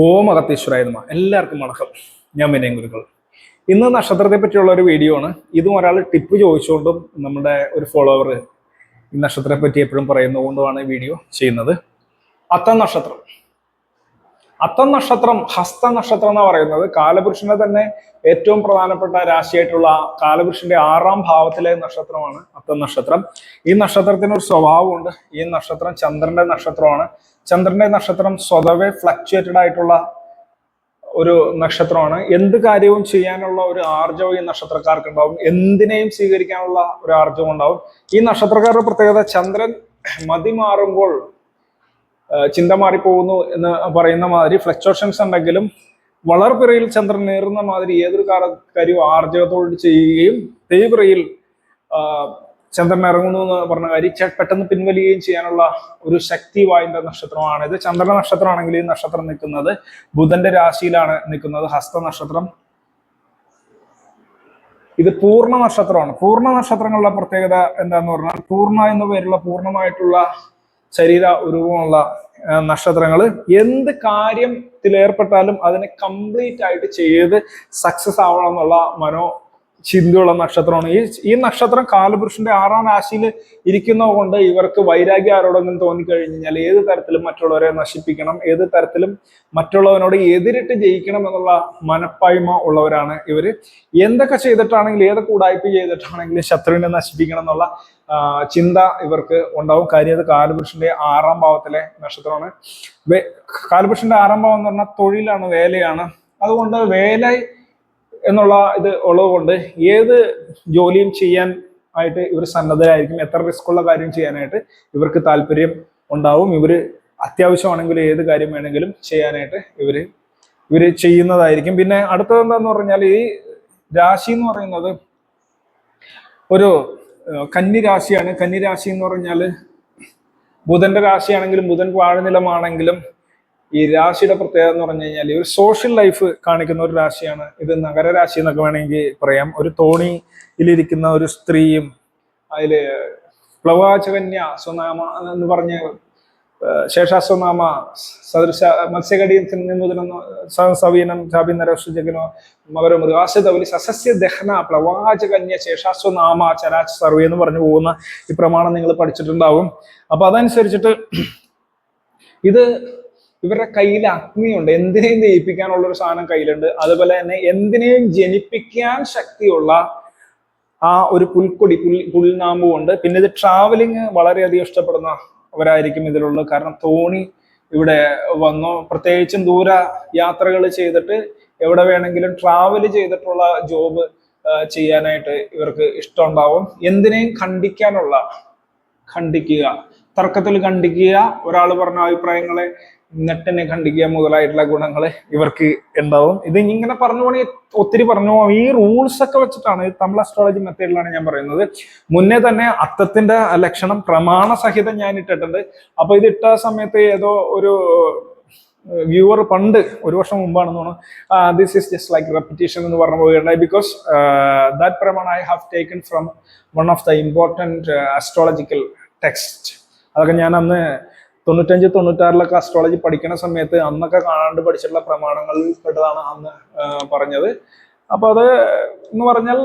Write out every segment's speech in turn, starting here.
ഓം അകത്തീശ്വരായ എല്ലാവർക്കും വണക്കം. ഞാൻ വിനയം ഗുരുക്കൾ. ഇന്ന് നക്ഷത്രത്തെ പറ്റിയുള്ള ഒരു വീഡിയോ ആണ്. ഇതും ഒരാൾ ടിപ്പ് ചോദിച്ചുകൊണ്ടും നമ്മുടെ ഒരു ഫോളോവർ ഈ നക്ഷത്രത്തെ പറ്റി എപ്പോഴും പറയുന്നതുകൊണ്ടുമാണ് ഈ വീഡിയോ ചെയ്യുന്നത്. അത്ത നക്ഷത്രം. അത്തം നക്ഷത്രം ഹസ്ത നക്ഷത്രം എന്ന് പറയുന്നത്. കാലപുരുഷന്റെ തന്നെ ഏറ്റവും പ്രധാനപ്പെട്ട രാശിയായിട്ടുള്ള കാലപുരുഷന്റെ ആറാം ഭാവത്തിലെ നക്ഷത്രമാണ് അത്തം നക്ഷത്രം ഈ നക്ഷത്രത്തിന് ഒരു സ്വഭാവമുണ്ട്. ഈ നക്ഷത്രം ചന്ദ്രന്റെ നക്ഷത്രമാണ്. ചന്ദ്രന്റെ നക്ഷത്രം സ്വതവേ ഫ്ലക്ച്വേറ്റഡ് ആയിട്ടുള്ള ഒരു നക്ഷത്രമാണ്. എന്ത് കാര്യവും ചെയ്യാനുള്ള ഒരു ആർജവം ഈ നക്ഷത്രക്കാർക്ക് ഉണ്ടാവും എന്തിനേയും സ്വീകരിക്കാനുള്ള ഒരു ആർജവം ഉണ്ടാവും. ഈ നക്ഷത്രക്കാരുടെ പ്രത്യേകത ചന്ദ്രൻ മതി മാറുമ്പോൾ ചിന്ത മാറിപ്പോകുന്നു എന്ന് പറയുന്ന മാതിരി ഫ്ലക്ച്വേഷൻസ് ഉണ്ടെങ്കിലും വളർപ്പിറയിൽ ചന്ദ്രൻ നേറുന്ന മാതിരി ഏതൊരു കാര്യവും ആർജവത്തോട് ചെയ്യുകയും തേയ്പിറയിൽ ചന്ദ്രൻ ഇറങ്ങുന്നു എന്ന് പറഞ്ഞ കാര്യം പെട്ടെന്ന് പിൻവലിയുകയും ചെയ്യാനുള്ള ഒരു ശക്തി വായുന്റെ നക്ഷത്രമാണ്. ഇത് ചന്ദ്ര നക്ഷത്രമാണെങ്കിൽ ഈ നക്ഷത്രം നിൽക്കുന്നത്. ബുധന്റെ രാശിയിലാണ് നിൽക്കുന്നത് ഹസ്ത നക്ഷത്രം. ഇത് പൂർണ നക്ഷത്രമാണ്. പൂർണ നക്ഷത്രങ്ങളുടെ പ്രത്യേകത എന്താന്ന് പറഞ്ഞാൽ പൂർണ എന്ന പേരുള്ള പൂർണമായിട്ടുള്ള ശരീര ഉരുവമുള്ള നക്ഷത്രങ്ങൾ എന്ത് കാര്യത്തിൽ ഏർപ്പെട്ടാലും അതിനെ കംപ്ലീറ്റ് ആയിട്ട് ചെയ്ത് സക്സസ് ആവണം എന്നുള്ള മനോ ചിന്തയുള്ള നക്ഷത്രമാണ്. ഈ ഈ നക്ഷത്രം കാലപുരുഷന്റെ ആറാം രാശിയിൽ ഇരിക്കുന്നത് കൊണ്ട് ഇവർക്ക് വൈരാഗ്യം ആരോടെങ്കിലും തോന്നിക്കഴിഞ്ഞാൽ ഏത് തരത്തിലും മറ്റുള്ളവരെ നശിപ്പിക്കണം ഏത് തരത്തിലും മറ്റുള്ളവനോട് എതിരിട്ട് ജയിക്കണം എന്നുള്ള മനപ്പായ്മ ഉള്ളവരാണ് ഇവർ. എന്തൊക്കെ ചെയ്തിട്ടാണെങ്കിലും ഏതൊക്കെ ഉടായ്പ ചെയ്തിട്ടാണെങ്കിലും ശത്രുവിനെ നശിപ്പിക്കണം എന്നുള്ള ചിന്ത ഇവർക്ക് ഉണ്ടാവും. കാര്യം അത് കാലപുരുഷന്റെ ആറാം ഭാവത്തിലെ നക്ഷത്രമാണ്. കാലപുരുഷന്റെ ആറാം ഭാവം എന്ന് പറഞ്ഞാൽ തൊഴിലാണ് വേലയാണ്. അതുകൊണ്ട് വേല എന്നുള്ള ഇത് ഉള്ളതുകൊണ്ട് ഏത് ജോലിയും ചെയ്യാൻ ആയിട്ട് ഇവർ സന്നദ്ധരായിരിക്കും എത്ര റിസ്ക് ഉള്ള കാര്യം ചെയ്യാനായിട്ട് ഇവർക്ക് താല്പര്യം ഉണ്ടാവും. ഇവർ അത്യാവശ്യമാണെങ്കിൽ ഏത് കാര്യം വേണമെങ്കിലും ചെയ്യാനായിട്ട് ഇവർ ഇവർ ചെയ്യുന്നതായിരിക്കും. പിന്നെ അടുത്തത് എന്താന്ന് പറഞ്ഞാൽ ഈ രാശി എന്ന് പറയുന്നത് ഒരു കന്നി രാശിയാണ്. കന്നി രാശി എന്ന് പറഞ്ഞാൽ ബുധന്റെ രാശിയാണെങ്കിലും ബുധൻ വാഴനിലമാണെങ്കിലും ഈ രാശിയുടെ പ്രത്യേകത എന്ന് പറഞ്ഞു കഴിഞ്ഞാൽ ഒരു സോഷ്യൽ ലൈഫ് കാണിക്കുന്ന ഒരു രാശിയാണ്. ഇത് നഗരരാശി എന്നൊക്കെ വേണമെങ്കിൽ പറയാം. ഒരു തോണിയിലിരിക്കുന്ന ഒരു സ്ത്രീയും അതിൽ പ്ലവാചകന്യ സ്വനാമ എന്ന് പറഞ്ഞ് ശേഷാസ്വനാമ സദൃശ മത്സ്യകടീയത്തിൽ ചാപിന്നരജകനോ മകരം മൃഗാശതവലി സസസ്യ ദഹന പ്ലവാചകന്യ ശേഷാസ്വനാമ ചരാച സർവേ എന്ന് പറഞ്ഞു പോകുന്ന ഈ പ്രമാണം നിങ്ങൾ പഠിച്ചിട്ടുണ്ടാവും. അപ്പൊ അതനുസരിച്ചിട്ട് ഇത് ഇവരുടെ കയ്യിൽ അഗ്നിയുണ്ട്. എന്തിനേയും ദയിപ്പിക്കാനുള്ള ഒരു സാധനം കയ്യിലുണ്ട്. അതുപോലെ തന്നെ എന്തിനേയും ജനിപ്പിക്കാൻ ശക്തിയുള്ള ആ ഒരു പുൽക്കൊടി പുൽ പുൽനാമ്പും ഉണ്ട്. പിന്നെ ഇത് ട്രാവലിങ് വളരെയധികം ഇഷ്ടപ്പെടുന്നവരായിരിക്കും ഇതിലുള്ളത്. കാരണം തോണി ഇവിടെ വന്നു. പ്രത്യേകിച്ചും ദൂര യാത്രകൾ ചെയ്തിട്ട് എവിടെ വേണമെങ്കിലും ട്രാവൽ ചെയ്തിട്ടുള്ള ജോബ് ചെയ്യാനായിട്ട് ഇവർക്ക് ഇഷ്ടമുണ്ടാവും. എന്തിനേയും ഖണ്ഡിക്കാനുള്ള ഖണ്ഡിക്കുക. തർക്കത്തിൽ ഖണ്ഡിക്കുക. ഒരാൾ പറഞ്ഞ അഭിപ്രായങ്ങളെ നെട്ടിനെ ഖണ്ഡിക്കുക മുതലായിട്ടുള്ള ഗുണങ്ങൾ ഇവർക്ക് ഉണ്ടാവും. ഇത് ഇങ്ങനെ പറഞ്ഞു പോകണമെങ്കിൽ ഒത്തിരി പറഞ്ഞു പോകാം ഈ റൂൾസ് ഒക്കെ വെച്ചിട്ടാണ് തമിഴ് അസ്ട്രോളജി മെത്തേഡിലാണ് ഞാൻ പറയുന്നത്. മുന്നേ തന്നെ അത്തത്തിന്റെ ലക്ഷണം പ്രമാണ സഹിതം ഞാൻ ഇട്ടിട്ടുണ്ട്. അപ്പൊ ഇത് ഇട്ട സമയത്ത് ഏതോ ഒരു വ്യൂവർ പണ്ട് ഒരു വർഷം മുമ്പാണെന്ന് തോന്നുന്നു this is just like repetition എന്ന് പറഞ്ഞു പോകുകയുണ്ടായി ബിക്കോസ് ദാറ്റ് പ്രമാണ I have taken from one of the important astrological text അതൊക്കെ ഞാൻ അന്ന് തൊണ്ണൂറ്റഞ്ച് തൊണ്ണൂറ്റാറിലൊക്കെ അസ്ട്രോളജി പഠിക്കുന്ന സമയത്ത് അന്നൊക്കെ കാണാണ്ട് പഠിച്ചിട്ടുള്ള പ്രമാണങ്ങളിൽ പെട്ടതാണ് അന്ന് പറഞ്ഞത്. അപ്പൊ അത് എന്ന് പറഞ്ഞാൽ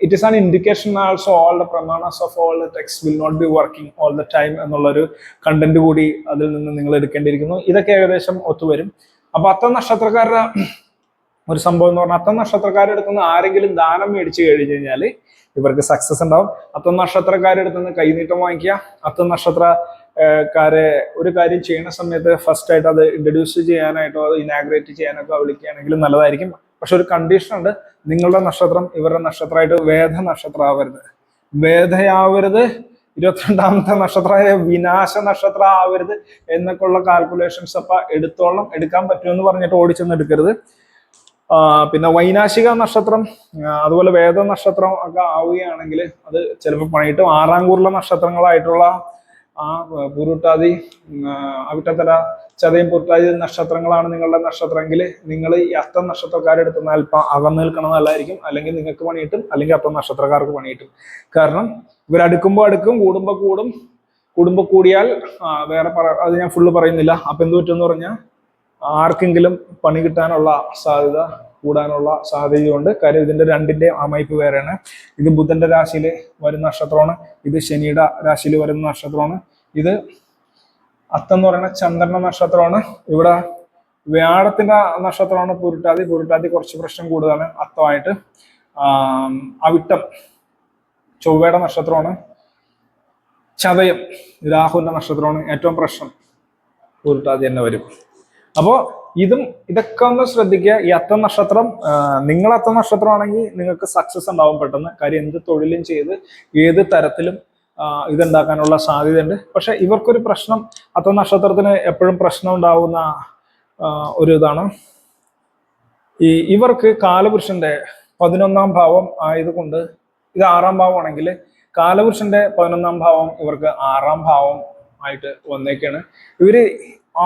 it is an indication also all the പ്രമാണസ് of all the text will not be working all the time എന്നുള്ളൊരു കണ്ടന്റ് കൂടി അതിൽ നിന്ന് നിങ്ങൾ എടുക്കേണ്ടിയിരിക്കുന്നു. ഇതൊക്കെ ഏകദേശം ഒത്തുവരും. അപ്പൊ അത്ത നക്ഷത്രക്കാരുടെ ഒരു സംഭവം എന്ന് പറഞ്ഞാൽ അത്ത നക്ഷത്രക്കാരുടെ അടുത്ത് നിന്ന് ആരെങ്കിലും ദാനം മേടിച്ചു കഴിഞ്ഞു കഴിഞ്ഞാൽ ഇവർക്ക് സക്സസ് ഉണ്ടാവും. അത്ത നക്ഷത്രക്കാരുടെ അടുത്ത് നിന്ന് കൈനീട്ടം വാങ്ങിക്കുക. അത്തം നക്ഷത്രക്കാരെ ഒരു കാര്യം ചെയ്യുന്ന സമയത്ത് ഫസ്റ്റ് ആയിട്ട് അത് ഇൻട്രൊഡ്യൂസ് ചെയ്യാനായിട്ടോ അത് ഇനാഗ്രേറ്റ് ചെയ്യാനൊക്കെ വിളിക്കുകയാണെങ്കിലും നല്ലതായിരിക്കും. പക്ഷെ ഒരു കണ്ടീഷൻ ഉണ്ട്. നിങ്ങളുടെ നക്ഷത്രം ഇവരുടെ നക്ഷത്രമായിട്ട് വേദ നക്ഷത്രം ആവരുത് വേദയാവരുത്. ഇരുപത്തിരണ്ടാമത്തെ നക്ഷത്രമായ വിനാശ നക്ഷത്രം ആവരുത് എന്നൊക്കെ ഉള്ള കാൽക്കുലേഷൻസ് അപ്പൊ എടുത്തോളം എടുക്കാൻ പറ്റുമെന്ന് പറഞ്ഞിട്ട് ഓടിച്ചൊന്നും എടുക്കരുത് പിന്നെ വൈനാശിക നക്ഷത്രം അതുപോലെ വേദ നക്ഷത്രം ഒക്കെ ആവുകയാണെങ്കിൽ അത് ചിലപ്പോൾ പണിയിട്ടും ആറാം കൂറിലെ നക്ഷത്രങ്ങളായിട്ടുള്ള ആ പുരുട്ടാതി അവിട്ടത്തല ചതയും പുരുട്ടാതി നക്ഷത്രങ്ങളാണ് നിങ്ങളുടെ നക്ഷത്രമെങ്കിൽ നിങ്ങൾ ഈ അത്തം നക്ഷത്രക്കാരെ എടുത്ത് അല്പം അകന്നു നല്ലതായിരിക്കും. അല്ലെങ്കിൽ നിങ്ങൾക്ക് പണി കിട്ടും അല്ലെങ്കിൽ അത്തം നക്ഷത്രക്കാർക്ക് പണി കിട്ടും കാരണം ഇവരടുക്കുമ്പോൾ അടുക്കും കൂടുമ്പോൾ കൂടും. കുടുംബ കൂടിയാൽ വേറെ പറ അത് ഞാൻ ഫുള്ള് പറയുന്നില്ല. അപ്പൊ എന്ത് പറ്റുമെന്ന് പറഞ്ഞാൽ ആർക്കെങ്കിലും പണി കിട്ടാനുള്ള സാധ്യത കൂടാനുള്ള സാധ്യതയുണ്ട്. കാര്യം ഇതിന്റെ രണ്ടിന്റെ അമൈപ്പ് വേറെയാണ്. ഇത് ബുധന്റെ രാശിയിൽ വരുന്ന നക്ഷത്രമാണ്. ഇത് ശനിയുടെ രാശിയിൽ വരുന്ന നക്ഷത്രമാണ്. ഇത് അത്തെന്ന് പറയുന്ന ചന്ദ്രൻ നക്ഷത്രമാണ്. ഇവിടെ വ്യാഴത്തിന്റെ നക്ഷത്രമാണ് പുരുട്ടാതി. പുരുട്ടാതി കുറച്ച് പ്രശ്നം കൂടുതലാണ്. അത്തമായിട്ട് അവിട്ടം ചൊവ്വയുടെ നക്ഷത്രമാണ്. ചതയം രാഹുവിന്റെ നക്ഷത്രമാണ് ഏറ്റവും പ്രശ്നം. പുരുട്ടാതി തന്നെ വരും. അപ്പോ ഇതും ഇതൊക്കെ ഒന്ന് ശ്രദ്ധിക്കുക. ഈ അത്ത നക്ഷത്രം നിങ്ങൾ അത്ത നക്ഷത്രമാണെങ്കിൽ നിങ്ങൾക്ക് സക്സസ് ഉണ്ടാവും പെട്ടെന്ന്. കാര്യം എന്ത് തൊഴിലും ചെയ്ത് ഏത് തരത്തിലും ഇതുണ്ടാക്കാനുള്ള സാധ്യതയുണ്ട്. പക്ഷെ ഇവർക്കൊരു പ്രശ്നം അത്ത നക്ഷത്രത്തിന് എപ്പോഴും പ്രശ്നം ഉണ്ടാവുന്ന ഒരു ഇതാണ്. ഈ ഇവർക്ക് കാലപുരുഷന്റെ പതിനൊന്നാം ഭാവം ആയതുകൊണ്ട് ഇത് ആറാം ഭാവമാണെങ്കിൽ കാലപുരുഷന്റെ പതിനൊന്നാം ഭാവം ഇവർക്ക് ആറാം ഭാവം ആയിട്ട് വന്നേക്കാണ്. ഇവർ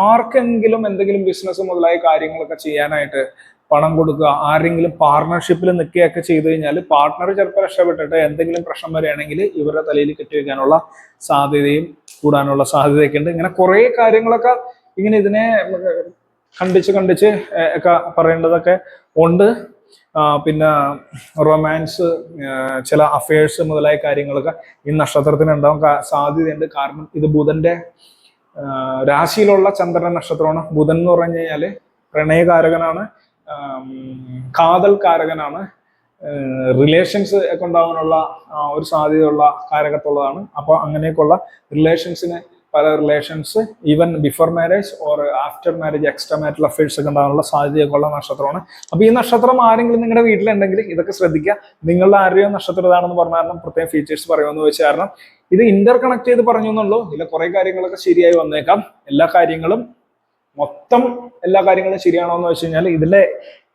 ആർക്കെങ്കിലും എന്തെങ്കിലും ബിസിനസ് മുതലായ കാര്യങ്ങളൊക്കെ ചെയ്യാനായിട്ട് പണം കൊടുക്കുക ആരെങ്കിലും പാർട്ണർഷിപ്പിൽ നിൽക്കുകയൊക്കെ ചെയ്തു കഴിഞ്ഞാൽ പാർട്ണർ ചിലപ്പോൾ രക്ഷപ്പെട്ടിട്ട് എന്തെങ്കിലും പ്രശ്നം വരികയാണെങ്കിൽ ഇവരുടെ തലയിൽ കെട്ടിവെക്കാനുള്ള സാധ്യതയും കൂടാനുള്ള സാധ്യതയൊക്കെ ഉണ്ട്. ഇങ്ങനെ കുറേ കാര്യങ്ങളൊക്കെ ഇങ്ങനെ ഇതിനെ കണ്ടിച്ച് കണ്ടിച്ച് ഒക്കെ പറയേണ്ടതൊക്കെ ഉണ്ട്. പിന്നെ റൊമാൻസ് ചില അഫയേഴ്സ് മുതലായ കാര്യങ്ങളൊക്കെ ഈ നക്ഷത്രത്തിന് ഉണ്ടാവാൻ സാധ്യതയുണ്ട്. കാരണം ഇത് ബുധന്റെ രാശിയിലുള്ള ചന്ദ്രൻ നക്ഷത്രമാണ്. ബുധൻ എന്ന് പറഞ്ഞു കഴിഞ്ഞാൽ പ്രണയകാരകനാണ് കാതൽ കാരകനാണ് റിലേഷൻസ് ഒക്കെ ഉണ്ടാകാനുള്ള ഒരു സാധ്യതയുള്ള കാരകത്തുള്ളതാണ് അപ്പോൾ അങ്ങനെയൊക്കെയുള്ള റിലേഷൻസിന് പല relations even before marriage or after marriage extra marital affairs ഒക്കെ ഉണ്ടാകാനുള്ള സാധ്യതയൊക്കെ ഉള്ള നക്ഷത്രമാണ്. അപ്പൊ ഈ നക്ഷത്രം ആരെങ്കിലും നിങ്ങളുടെ വീട്ടിലുണ്ടെങ്കിൽ ഇതൊക്കെ ശ്രദ്ധിക്കുക. നിങ്ങളുടെ ആരെയോ നക്ഷത്രം ഇതാണെന്ന് പറഞ്ഞ കാരണം പ്രത്യേകം ഫീച്ചേഴ്സ് പറയുമെന്ന് വെച്ച് കാരണം ഇത് ഇന്റർ കണക്ട് ചെയ്ത് പറഞ്ഞു എന്നുള്ളൂ. ഇതിലെ കുറെ കാര്യങ്ങളൊക്കെ ശരിയായി വന്നേക്കാം. എല്ലാ കാര്യങ്ങളും മൊത്തം എല്ലാ കാര്യങ്ങളും ശരിയാണോ എന്ന് വെച്ച് കഴിഞ്ഞാൽ ഇതിലെ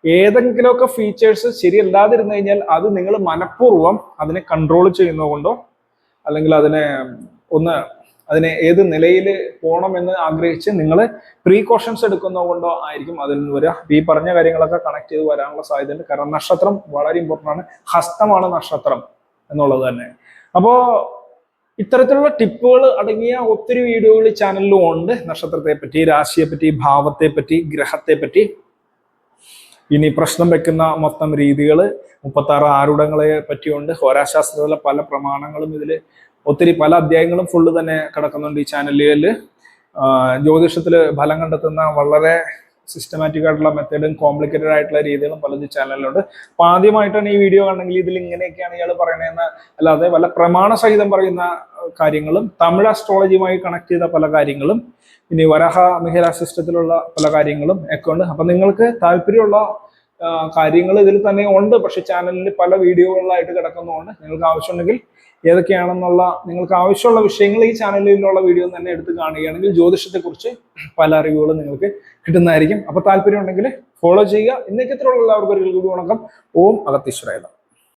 ഏതെങ്കിലുമൊക്കെ ഫീച്ചേഴ്സ് ശരിയല്ലാതിരുന്നു കഴിഞ്ഞാൽ അത് നിങ്ങൾ മനഃപൂർവം അതിനെ കൺട്രോൾ ചെയ്യുന്നതുകൊണ്ടോ അല്ലെങ്കിൽ അതിനെ ഒന്ന് അതിനെ ഏത് നിലയിൽ പോകണമെന്ന് ആഗ്രഹിച്ച് നിങ്ങൾ പ്രീകോഷൻസ് എടുക്കുന്നത് കൊണ്ടോ ആയിരിക്കും അതിൽ നിന്ന് വരിക. ഈ പറഞ്ഞ കാര്യങ്ങളൊക്കെ കണക്ട് ചെയ്ത് വരാനുള്ള സാധ്യതയുണ്ട്. കാരണം നക്ഷത്രം വളരെ ഇമ്പോർട്ടന്റ് ആണ്. ഹസ്തമാണ് നക്ഷത്രം എന്നുള്ളത് തന്നെ. അപ്പോ ഇത്തരത്തിലുള്ള ടിപ്പുകൾ അടങ്ങിയ ഒത്തിരി വീഡിയോകൾ ചാനലിലും ഉണ്ട്. നക്ഷത്രത്തെ പറ്റി രാശിയെ പറ്റി ഭാവത്തെ പറ്റി ഗ്രഹത്തെ പറ്റി ഇനി പ്രശ്നം വെക്കുന്ന മൊത്തം രീതികൾ മുപ്പത്തി ആറ് ആരുടങ്ങളെ പറ്റിയുണ്ട്. ഹോരാശാസ്ത്രത്തിലെ പല പ്രമാണങ്ങളും ഇതിൽ ഒത്തിരി പല അധ്യായങ്ങളും ഫുള്ള് തന്നെ കിടക്കുന്നുണ്ട് ഈ ചാനലുകളിൽ ജ്യോതിഷത്തിൽ ഫലം കണ്ടെത്തുന്ന വളരെ സിസ്റ്റമാറ്റിക് ആയിട്ടുള്ള മെത്തേഡും കോംപ്ലിക്കേറ്റഡ് ആയിട്ടുള്ള രീതികളും പലതും ചാനലിലുണ്ട് അപ്പൊ ആദ്യമായിട്ടാണ് ഈ വീഡിയോ കണ്ടെങ്കിൽ ഇതിൽ ഇങ്ങനെയൊക്കെയാണ് ഇയാൾ പറയണതെന്ന് അല്ലാതെ വല്ല പ്രമാണ സഹിതം പറയുന്ന കാര്യങ്ങളും തമിഴ് അസ്ട്രോളജിയുമായി കണക്ട് ചെയ്ത പല കാര്യങ്ങളും ഇനി വരഹ മിഹിര സിസ്റ്റത്തിലുള്ള പല കാര്യങ്ങളും ഒക്കെ ഉണ്ട്. അപ്പൊ നിങ്ങൾക്ക് താല്പര്യമുള്ള കാര്യങ്ങൾ ഇതിൽ തന്നെ ഉണ്ട്. പക്ഷെ ചാനലിൽ പല വീഡിയോകളിലായിട്ട് കിടക്കുന്നതുകൊണ്ട് നിങ്ങൾക്ക് ആവശ്യമുണ്ടെങ്കിൽ ഏതൊക്കെയാണെന്നുള്ള നിങ്ങൾക്ക് ആവശ്യമുള്ള വിഷയങ്ങൾ ഈ ചാനലിലുള്ള വീഡിയോ തന്നെ എടുത്ത് കാണുകയാണെങ്കിൽ ജ്യോതിഷത്തെക്കുറിച്ച് പല അറിവുകളും നിങ്ങൾക്ക് കിട്ടുന്നതായിരിക്കും. അപ്പോൾ താല്പര്യം ഉണ്ടെങ്കിൽ ഫോളോ ചെയ്യുക. ഇന്നേക്കത്തിലുള്ള എല്ലാവർക്കും ഒരു കൂടി വണക്കം. ഓം അഗത്തീശ്വരായ